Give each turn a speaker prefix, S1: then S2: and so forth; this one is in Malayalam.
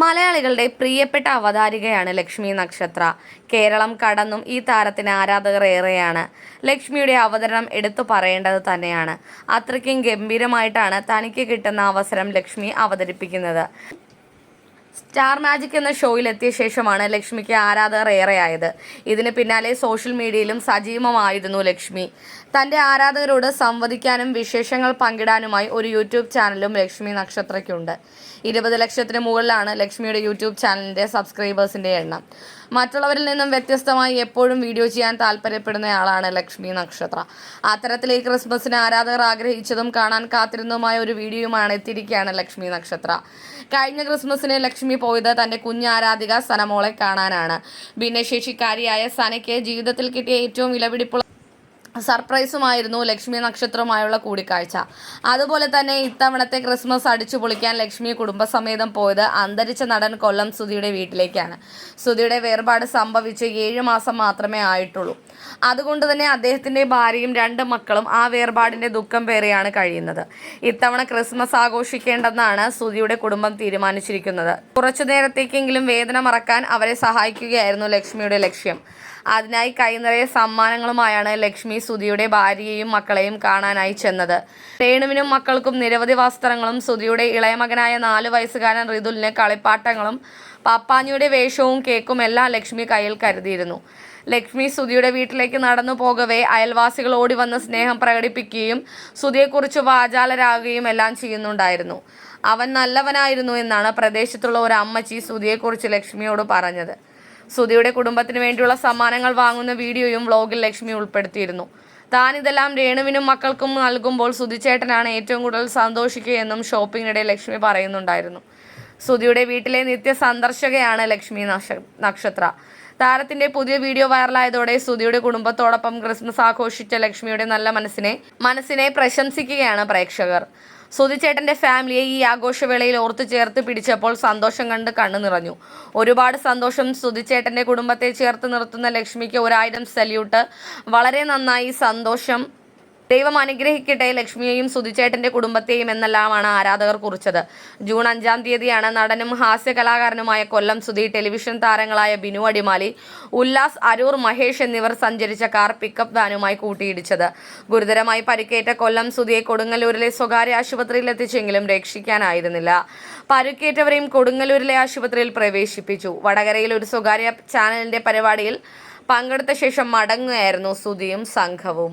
S1: മലയാളികളുടെ പ്രിയപ്പെട്ട അവതാരികയാണ് ലക്ഷ്മി നക്ഷത്ര. കേരളം കടന്നും ഈ താരത്തിന് ആരാധകർ ഏറെയാണ് ലക്ഷ്മിയുടെ അവതരണം എടുത്തു പറയേണ്ടത് തന്നെയാണ്. അത്രയ്ക്കും ഗംഭീരമായിട്ടാണ് തനിക്ക് കിട്ടുന്ന അവസരം ലക്ഷ്മി അവതരിപ്പിക്കുന്നത്. സ്റ്റാർ മാജിക് എന്ന ഷോയിലെത്തിയ ശേഷമാണ് ലക്ഷ്മിക്ക് ആരാധകർ ഏറെയായത്. ഇതിന് പിന്നാലെ സോഷ്യൽ മീഡിയയിലും സജീവമായിരുന്നു ലക്ഷ്മി. തന്റെ ആരാധകരോട് സംവദിക്കാനും വിശേഷങ്ങൾ പങ്കിടാനുമായി ഒരു യൂട്യൂബ് ചാനലും ലക്ഷ്മി നക്ഷത്രയ്ക്കുണ്ട്. ഇരുപത് ലക്ഷത്തിന് മുകളിലാണ് ലക്ഷ്മിയുടെ യൂട്യൂബ് ചാനലിന്റെ സബ്സ്ക്രൈബേഴ്സിന്റെ എണ്ണം. മറ്റുള്ളവരിൽ നിന്നും വ്യത്യസ്തമായി എപ്പോഴും വീഡിയോ ചെയ്യാൻ താല്പര്യപ്പെടുന്നയാളാണ് ലക്ഷ്മി നക്ഷത്ര. അത്തരത്തിൽ ഈ ക്രിസ്മസിന് ആരാധകർ ആഗ്രഹിച്ചതും കാണാൻ കാത്തിരുന്നതുമായ ഒരു വീഡിയോയുമാണ് എത്തിയിരിക്കുകയാണ് ലക്ഷ്മി നക്ഷത്ര. കഴിഞ്ഞ ക്രിസ്മസിന് ലക്ഷ്മി പോയത് തന്റെ കുഞ്ഞാരാധിക സനമോളെ കാണാനാണ്. ഭിന്നശേഷിക്കാരിയായ സനയ്ക്ക് ജീവിതത്തിൽ കിട്ടിയ ഏറ്റവും വിലപിടിപ്പുള്ള സർപ്രൈസുമായിരുന്നു ലക്ഷ്മി നക്ഷത്രവുമായുള്ള കൂടിക്കാഴ്ച. അതുപോലെ തന്നെ ഇത്തവണത്തെ ക്രിസ്മസ് അടിച്ചു പൊളിക്കാൻ ലക്ഷ്മി കുടുംബസമേതം പോയത് അന്തരിച്ച നടൻ കൊല്ലം സുധിയുടെ വീട്ടിലേക്കാണ്. സുധിയുടെ വേർപാട് സംഭവിച്ച് ഏഴ് മാസം മാത്രമേ ആയിട്ടുള്ളൂ. അതുകൊണ്ട് തന്നെ അദ്ദേഹത്തിന്റെ ഭാര്യയും രണ്ട് മക്കളും ആ വേർപാടിന്റെ ദുഃഖം വേറെയാണ് കഴിയുന്നത്. ഇത്തവണ ക്രിസ്മസ് ആഘോഷിക്കേണ്ടെന്നാണ് സുധിയുടെ കുടുംബം തീരുമാനിച്ചിരിക്കുന്നത്. കുറച്ചു നേരത്തേക്കെങ്കിലും വേദന മറക്കാൻ അവരെ സഹായിക്കുകയായിരുന്നു ലക്ഷ്മിയുടെ ലക്ഷ്യം. അതിനായി കൈനിറയെ സമ്മാനങ്ങളുമായാണ് ലക്ഷ്മി സുധിയുടെ ഭാര്യയെയും മക്കളെയും കാണാനായി ചെന്നത്. രേണുവിനും മക്കൾക്കും നിരവധി വസ്ത്രങ്ങളും സുധിയുടെ ഇളയ മകനായ നാല് വയസ്സുകാരൻ റിതുലിന് കളിപ്പാട്ടങ്ങളും പാപ്പാഞ്ഞിയുടെ വേഷവും കേക്കും എല്ലാം ലക്ഷ്മി കയ്യിൽ കരുതിയിരുന്നു. ലക്ഷ്മി സുധിയുടെ വീട്ടിലേക്ക് നടന്നു പോകവേ അയൽവാസികൾ ഓടി വന്ന് സ്നേഹം പ്രകടിപ്പിക്കുകയും സുധിയെക്കുറിച്ച് വാചാലരാകുകയും എല്ലാം ചെയ്യുന്നുണ്ടായിരുന്നു. അവൻ നല്ലവനായിരുന്നു എന്നാണ് പ്രദേശത്തുള്ള ഒരു അമ്മച്ചി സുധിയെക്കുറിച്ച് ലക്ഷ്മിയോട് പറഞ്ഞത്. സുധിയുടെ കുടുംബത്തിന് വേണ്ടിയുള്ള സമ്മാനങ്ങൾ വാങ്ങുന്ന വീഡിയോയും വ്ലോഗിൽ ലക്ഷ്മി ഉൾപ്പെടുത്തിയിരുന്നു. താൻ ഇതെല്ലാം രേണുവിനും മക്കൾക്കും നൽകുമ്പോൾ സുധിച്ചേട്ടനാണ് ഏറ്റവും കൂടുതൽ സന്തോഷിക്കുകയെന്നും ഷോപ്പിങ്ങിനിടെ ലക്ഷ്മി പറയുന്നുണ്ടായിരുന്നു. സുധിയുടെ വീട്ടിലെ നിത്യ സന്ദർശകയാണ് ലക്ഷ്മി നക്ഷത്ര. താരത്തിന്റെ പുതിയ വീഡിയോ വൈറലായതോടെ സുധിയുടെ കുടുംബത്തോടൊപ്പം ക്രിസ്മസ് ആഘോഷിച്ച ലക്ഷ്മിയുടെ നല്ല മനസ്സിനെ മനസ്സിനെ പ്രശംസിക്കുകയാണ് പ്രേക്ഷകർ. സുധിച്ചേട്ടന്റെ ഫാമിലിയെ ഈ ആഘോഷവേളയിൽ ഓർത്തു ചേർത്ത് പിടിച്ചപ്പോൾ സന്തോഷം കണ്ട് കണ്ണു നിറഞ്ഞു. ഒരുപാട് സന്തോഷം സുധിച്ചേട്ടന്റെ കുടുംബത്തെ ചേർത്ത് നിർത്തുന്ന ലക്ഷ്മിക്ക് ഒരായിരം സല്യൂട്ട്. വളരെ നന്നായി സന്തോഷം. ദൈവം അനുഗ്രഹിക്കട്ടെ. ലക്ഷ്മിയെയും സുധിച്ചേട്ടന്റെ കുടുംബത്തെയും എന്നെല്ലാമാണ് ആരാധകർ കുറിച്ചത്. ജൂൺ അഞ്ചാം തീയതിയാണ് നടനും ഹാസ്യ കലാകാരനുമായ കൊല്ലം സുധി ടെലിവിഷൻ താരങ്ങളായ ബിനു അടിമാലി ഉല്ലാസ് അരൂർ മഹേഷ് എന്നിവർ സഞ്ചരിച്ച കാർ പിക്കപ്പ് വാനുമായി കൂട്ടിയിടിച്ചത്. ഗുരുതരമായി പരിക്കേറ്റ കൊല്ലം സുധിയെ കൊടുങ്ങല്ലൂരിലെ സ്വകാര്യ ആശുപത്രിയിൽ എത്തിച്ചെങ്കിലും രക്ഷിക്കാനായിരുന്നില്ല. പരുക്കേറ്റവരെയും കൊടുങ്ങല്ലൂരിലെ ആശുപത്രിയിൽ പ്രവേശിപ്പിച്ചു. വടകരയിൽ ഒരു സ്വകാര്യ ചാനലിന്റെ പരിപാടിയിൽ പങ്കെടുത്ത ശേഷം മടങ്ങുകയായിരുന്നു സുധിയും സംഘവും.